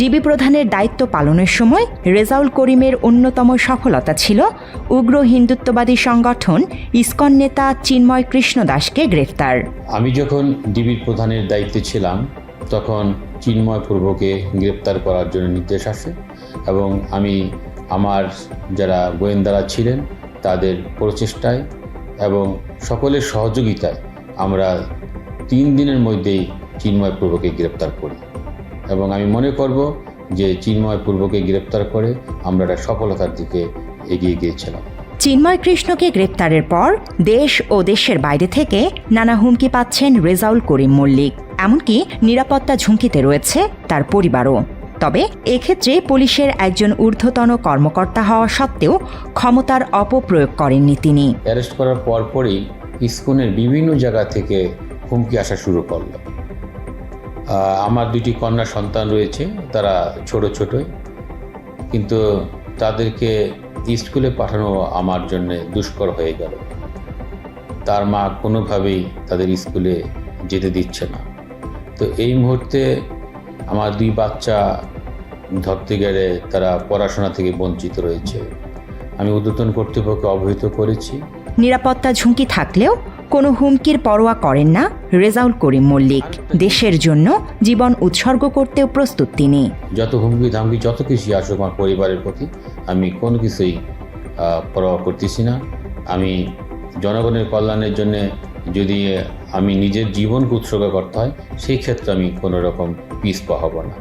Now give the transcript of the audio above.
DB প্রধানের দায়িত্ব পালনের সময় রেজাউল করিমের অন্যতম সফলতা ছিল উগ্র হিন্দুত্ববাদী সংগঠন ইসকন নেতা চিন্ময় কৃষ্ণ দাসকে গ্রেফতার। আমি যখন ডিবির প্রধানের দায়িত্বে ছিলাম, তখন চিন্ময় পূর্বকে গ্রেপ্তার করার জন্য নির্দেশ আসে এবং আমি আমার যারা গোয়েন্দারা ছিলেন তাদের প্রচেষ্টায় এবং সকলের সহযোগিতায় আমরা তিন দিনের মধ্যেই চিন্ময় পূর্বকে গ্রেপ্তার করি। এবং আমি মনে করব যে চিন্ময় পূর্বকে গ্রেপ্তার করে আমরা একটা সফলতার দিকে এগিয়ে গিয়েছিলাম। চিন্ময় কৃষ্ণকে গ্রেপ্তারের পর দেশ ও দেশের বাইরে থেকে নানা হুমকি পাচ্ছেন রেজাউল করিম মল্লিক। এমনকি নিরাপত্তা ঝুঁকিতে রয়েছে তার পরিবারও। তবে এক্ষেত্রে পুলিশের একজন ঊর্ধ্বতন কর্মকর্তা হওয়া সত্ত্বেও ক্ষমতার অপপ্রয়োগ করেননি তিনি। অ্যারেস্ট করার পরপরই ইস্কনের বিভিন্ন জায়গা থেকে হুমকি আসা শুরু করল। আমার দুটি কন্যা সন্তান রয়েছে, তারা ছোট ছোটই। কিন্তু তাদেরকে স্কুলে পাঠানো আমার জন্য দুষ্কর হয়ে গেল। তার মা কোনোভাবেই তাদের স্কুলে যেতে দিচ্ছে না। তো এই মুহূর্তে আমার দুই বাচ্চা ধরতে গেলে তারা পড়াশোনা থেকে বঞ্চিত রয়েছে। আমি উদ্যতন কর্তৃপক্ষকে অবহিত করেছি। নিরাপত্তা ঝুঁকি থাকলেও কোনো হুমকির পরোয়া করেন না রেজাউল করিম মল্লিক। দেশের জন্য জীবন উৎসর্গ করতেও প্রস্তুত তিনি। যত হুমকি ধামকি যত কিছুই আসুক আমার পরিবারের প্রতি, আমি কোনো কিছুই পরোয়া করতেছি না। আমি জনগণের কল্যাণের জন্য যদি আমি নিজের জীবনকে উৎসর্গ করতে হয়, সেই ক্ষেত্রে আমি কোনো রকম পিস হব না।